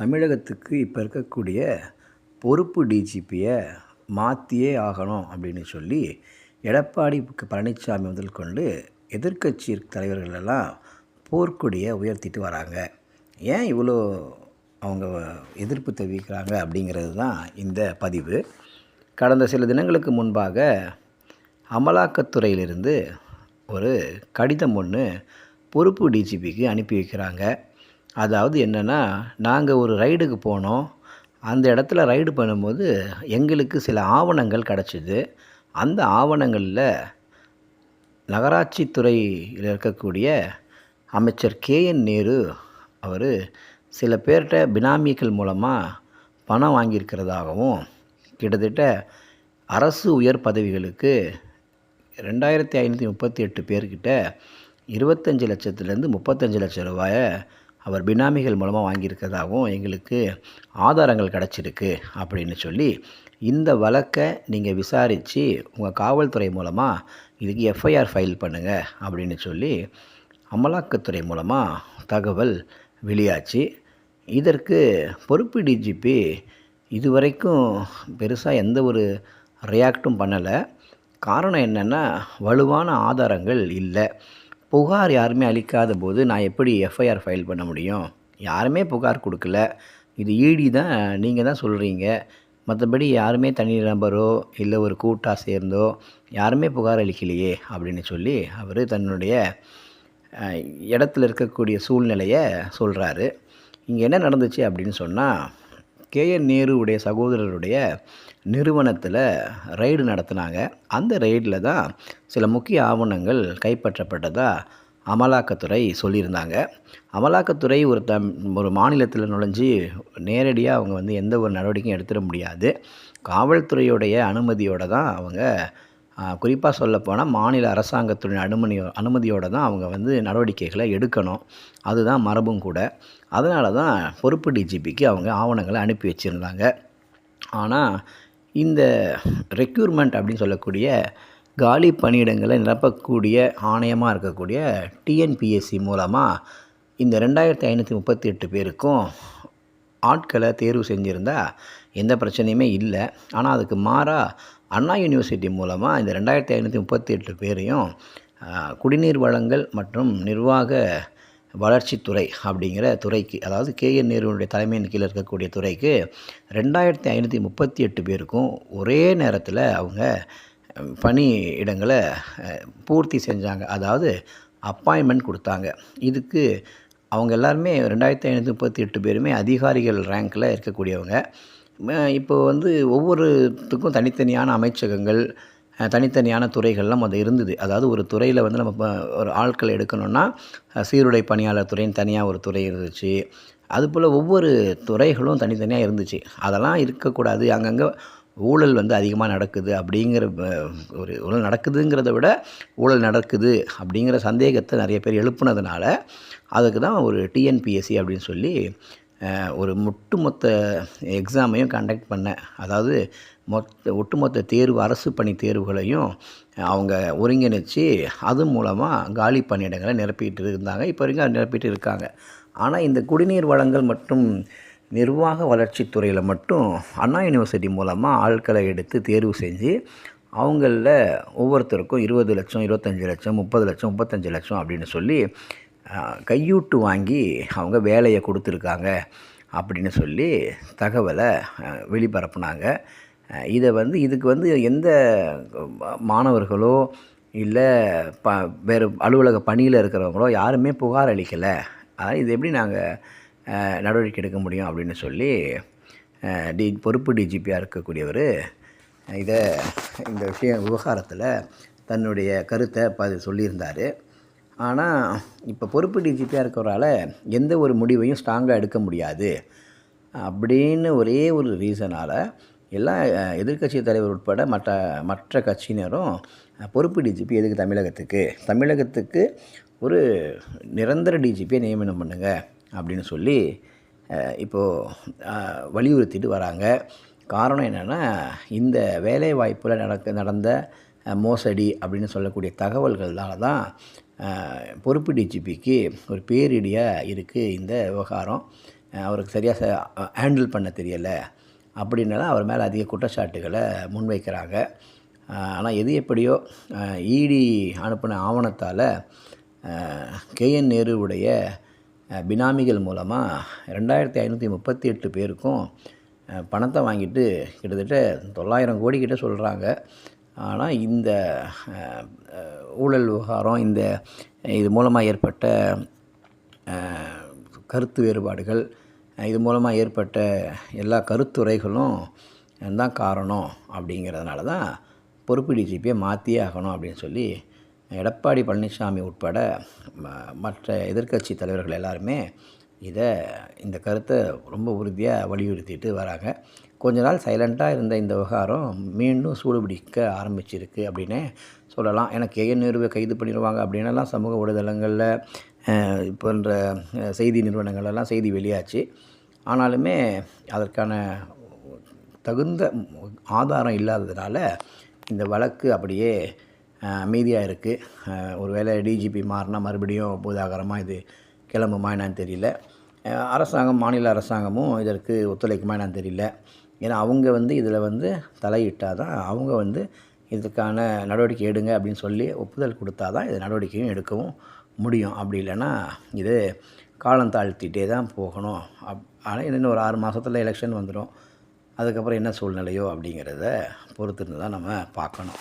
தமிழகத்துக்கு இப்போ இருக்கக்கூடிய பொறுப்பு டிஜிபியை மாற்றியே ஆகணும் அப்படின்னு சொல்லி எடப்பாடி பழனிசாமி முதல் கொண்டு எதிர்க்கட்சி தலைவர்கள் எல்லாம் போர்க்கொடியை உயர்த்திட்டு வராங்க. ஏன் இவ்வளோ அவங்க எதிர்ப்பு தெரிவிக்கிறாங்க அப்படிங்கிறது தான் இந்த பதிவு. கடந்த சில தினங்களுக்கு முன்பாக அமலாக்கத்துறையிலிருந்து ஒரு கடிதம் ஒன்று பொறுப்பு டிஜிபிக்கு அனுப்பி வைக்கிறாங்க. அதாவது என்னென்னா நாங்கள் ஒரு ரைடுக்கு போனோம். அந்த இடத்துல ரைடு பண்ணும்போது எங்களுக்கு சில ஆவணங்கள் கிடச்சிது. அந்த ஆவணங்களில் நகராட்சி துறையில் இருக்கக்கூடிய அமைச்சர் கேஎன் நேரு அவர் சில பேர்கிட்ட பினாமிகள் மூலமாக பணம் வாங்கியிருக்கிறதாகவும் கிட்டத்தட்ட அரசு உயர் பதவிகளுக்கு ரெண்டாயிரத்தி ஐநூற்றி முப்பத்தி எட்டு பேர்கிட்ட இருபத்தஞ்சி லட்சத்துலேருந்து முப்பத்தஞ்சு லட்சம் ரூபாயை அவர் பினாமிகள் மூலமாக வாங்கியிருக்கிறதாகவும் எங்களுக்கு ஆதாரங்கள் கிடச்சிருக்கு அப்படின்னு சொல்லி இந்த வழக்கை நீங்கள் விசாரித்து உங்கள் காவல்துறை மூலமாக இதுக்கு எஃப்ஐஆர் ஃபைல் பண்ணுங்கள் அப்படின்னு சொல்லி அமலாக்கத்துறை மூலமாக தகவல் வெளியாச்சு. இதற்கு பொறுப்பு டிஜிபி இதுவரைக்கும் பெருசாக எந்த ஒரு ரியாக்டும் பண்ணலை. காரணம் என்னென்னா வலுவான ஆதாரங்கள் இல்லை. புகார் யாருமே அளிக்காத போது நான் எப்படி எஃப்ஐஆர் ஃபைல் பண்ண முடியும்? யாருமே புகார் கொடுக்கல. இது ஈடி தான் நீங்கள் தான் சொல்கிறீங்க மற்றபடி யாருமே தனி நபரோ இல்லை ஒரு கூட்டாக சேர்ந்தோ யாருமே புகார் அளிக்கலையே அப்படின்னு சொல்லி அவர் தன்னுடைய இடத்துல இருக்கக்கூடிய சூழ்நிலையை சொல்கிறாரு இங்கே என்ன நடந்துச்சு அப்படின்னு சொன்னால் கேஎன் நேருவுடைய சகோதரருடைய நிறுவனத்தில் ரைடு நடத்தினாங்க. அந்த ரைடில் தான் சில முக்கிய ஆவணங்கள் கைப்பற்றப்பட்டதாக அமலாக்கத்துறை சொல்லியிருந்தாங்க. அமலாக்கத்துறை ஒரு தம் ஒரு மாநிலத்தில் நுழைஞ்சு நேரடியாக அவங்க வந்து எந்த ஒரு நடவடிக்கையும் எடுத்துட முடியாது. காவல்துறையுடைய அனுமதியோடு தான் அவங்க குறிப்பாக சொல்லப்போனால் மாநில அரசாங்கத்துடைய அனுமதி அனுமதியோடு தான் அவங்க வந்து நடவடிக்கைகளை எடுக்கணும். அதுதான் மரபும் கூட. அதனால தான் பொறுப்பு டிஜிபிக்கு அவங்க ஆவணங்களை அனுப்பி வச்சுருந்தாங்க. ஆனால் இந்த ரெக்யூர்மெண்ட் அப்படின்னு சொல்லக்கூடிய காலி பணியிடங்களை நிரப்பக்கூடிய ஆணையமாக இருக்கக்கூடிய டிஎன்பிஎஸ்சி மூலமாக இந்த ரெண்டாயிரத்தி ஐநூற்றி முப்பத்தி எட்டு பேருக்கும் ஆட்களை தேர்வு செஞ்சுருந்தா எந்த பிரச்சனையுமே இல்லை. ஆனால் அதுக்கு மாறாக அண்ணா யூனிவர்சிட்டி மூலமாக இந்த ரெண்டாயிரத்தி ஐநூற்றி முப்பத்தி எட்டு பேரையும் குடிநீர் வளங்கள் மற்றும் நிர்வாக வளர்ச்சித்துறை அப்படிங்கிற துறைக்கு அதாவது கேஎன் நேருடைய தலைமையின் கீழே இருக்கக்கூடிய துறைக்கு ரெண்டாயிரத்தி ஐநூற்றி முப்பத்தி எட்டு பேருக்கும் ஒரே நேரத்தில் அவங்க பணி இடங்களை பூர்த்தி செஞ்சாங்க. அதாவது அப்பாயின்மெண்ட் கொடுத்தாங்க. இதுக்கு அவங்க எல்லாருமே ரெண்டாயிரத்தி ஐநூற்றி முப்பத்தி எட்டு பேருமே அதிகாரிகள் ரேங்கில் இருக்கக்கூடியவங்க. இப்போ வந்து ஒவ்வொருத்துக்கும் தனித்தனியான அமைச்சகங்கள் தனித்தனியான துறைகள்லாம் அது இருந்தது. அதாவது ஒரு துறையில் வந்து நம்ம ஒரு ஆட்கள் எடுக்கணும்னா சீருடை பணியாளர் துறைன்னு தனியாக ஒரு துறை இருந்துச்சு. அதுபோல் ஒவ்வொரு துறைகளும் தனித்தனியாக இருந்துச்சு. அதெல்லாம் இருக்கக்கூடாது. அங்கங்கே ஊழல் வந்து அதிகமாக நடக்குது அப்படிங்கிற ஒரு ஊழல் நடக்குதுங்கிறத விட ஊழல் நடக்குது அப்படிங்கிற சந்தேகத்தை நிறைய பேர் எழுப்புனதுனால அதுக்கு தான் ஒரு டிஎன்பிஎஸ்சி அப்படின்னு சொல்லி ஒரு ஒட்டுமொத்த எக்ஸாமையும் கண்டக்ட் பண்ணேன் அதாவது மொத்த ஒட்டுமொத்த தேர்வு அரசு பணி தேர்வுகளையும் அவங்க ஒருங்கிணைச்சு அது மூலமாக காலி பணியிடங்களை நிரப்பிட்டு இருந்தாங்க. இப்போ வரைக்கும் நிரப்பிட்டு இருக்காங்க. ஆனால் இந்த குடிநீர் வளங்கள் மற்றும் நிர்வாக வளர்ச்சித்துறையில் மட்டும் அண்ணா யூனிவர்சிட்டி மூலமாக ஆட்களை எடுத்து தேர்வு செஞ்சு அவங்களில் ஒவ்வொருத்தருக்கும் இருபது லட்சம் இருபத்தஞ்சி லட்சம் முப்பது லட்சம் முப்பத்தஞ்சு லட்சம் அப்படின்னு சொல்லி கையூட்டு வாங்கி அவங்க வேலையை கொடுத்துருக்காங்க அப்படின்னு சொல்லி தகவலை வெளிப்பரப்புனாங்க இதை வந்து இதுக்கு வந்து எந்த மாணவர்களோ இல்லை ப வேறு அலுவலக பணியில் இருக்கிறவங்களோ யாருமே புகார் அளிக்கலை. இது எப்படி நாங்கள் நடவடிக்கை எடுக்க முடியும் அப்படின்னு சொல்லி டி பொறுப்பு டிஜிபியாக இருக்கக்கூடியவர் இதை இந்த விஷயம் விவகாரத்தில் தன்னுடைய கருத்தை ப சொல்லியிருந்தார். ஆனால் இப்போ பொறுப்பு டிஜிபியாக இருக்கிறவரால் எந்த ஒரு முடிவையும் ஸ்ட்ராங்காக எடுக்க முடியாது. அப்படின்னு ஒரே ஒரு ரீசனால் எல்லா எதிர்கட்சி தலைவர் உட்பட மற்ற மற்ற கட்சியினரும் பொறுப்பு டிஜிபி எதுக்கு தமிழகத்துக்கு? தமிழகத்துக்கு ஒரு நிரந்தர டிஜிபியை நியமனம் பண்ணுங்கள் அப்படின்னு சொல்லி இப்போது வலியுறுத்திட்டு வராங்க. காரணம் என்னென்னா இந்த வேலை வாய்ப்பில் நடக்க நடந்த மோசடி அப்படின்னு சொல்லக்கூடிய தகவல்களால் தான் பொறுப்பு டிஜிபிக்கு ஒரு பேரிடியாக இருக்குது இந்த விவகாரம். அவருக்கு சரியாக ஹேண்டில் பண்ண தெரியலை. அப்படின்னலாம் அவர் மேலே அதிக குற்றச்சாட்டுகளை முன்வைக்கிறாங்க. ஆனால் எது எப்படியோ இடி அனுப்பின ஆவணத்தால் கேஎன் நேருவுடைய பினாமிகள் மூலமாக ரெண்டாயிரத்தி ஐநூற்றி முப்பத்தி எட்டு பேருக்கும் பணத்தை வாங்கிட்டு கிட்டத்தட்ட தொள்ளாயிரம் கோடி கிட்ட சொல்கிறாங்க ஆனால் இந்த ஊழல் விவகாரம் இந்த இது மூலமாக ஏற்பட்ட கருத்து வேறுபாடுகள் இது மூலமாக ஏற்பட்ட எல்லா கருத்துரைகளும் தான் காரணம் அப்படிங்கிறதுனால தான் பொறுப்பு டிஜிபியை மாற்றியே ஆகணும் அப்படின்னு சொல்லி எடப்பாடி பழனிசாமி உட்பட ம- மற்ற எதிர்க்கட்சி தலைவர்கள் எல்லாருமே இதை இந்த கருத்தை ரொம்ப உறுதியாக வலியுறுத்திட்டு வராங்க. கொஞ்ச நாள் சைலண்ட்டாக இருந்த இந்த விவகாரம் மீண்டும் சூடுபிடிக்க ஆரம்பிச்சிருக்கு அப்படின்னே சொல்லலாம். ஏன்னா கேஎன் நிறுவை கைது பண்ணிடுவாங்க அப்படின்னலாம் சமூக ஊடகங்களில் போன்ற செய்தி நிறுவனங்களெல்லாம் செய்தி வெளியாச்சு. ஆனாலுமே அதற்கான தகுந்த ஆதாரம் இல்லாததுனால இந்த வழக்கு அப்படியே அமைதியாக இருக்குது ஒருவேளை டிஜிபி மாறினா மறுபடியும் பூதாகரமாக இது கிளம்புமா என்னான்னு தெரியல. அரசாங்கம் மாநில அரசாங்கமும் இதற்கு ஒத்துழைக்குமா என்னன்னு தெரியல. ஏன்னா அவங்க வந்து இதில் வந்து தலையிட்டால் தான் அவங்க வந்து இதுக்கான நடவடிக்கை எடுங்க அப்படின்னு சொல்லி ஒப்புதல் கொடுத்தா தான் இது நடவடிக்கையும் எடுக்கவும் முடியும். அப்படி இல்லைன்னா இது காலம் தாழ்த்திட்டே தான் போகணும். அப் ஆனால் இன்னும் ஒரு ஆறு மாதத்தில் எலெக்ஷன் வந்துடும் அதுக்கப்புறம் என்ன சூழ்நிலையோ அப்படிங்கிறத பொறுத்திருந்து தான் நம்ம பார்க்கணும்.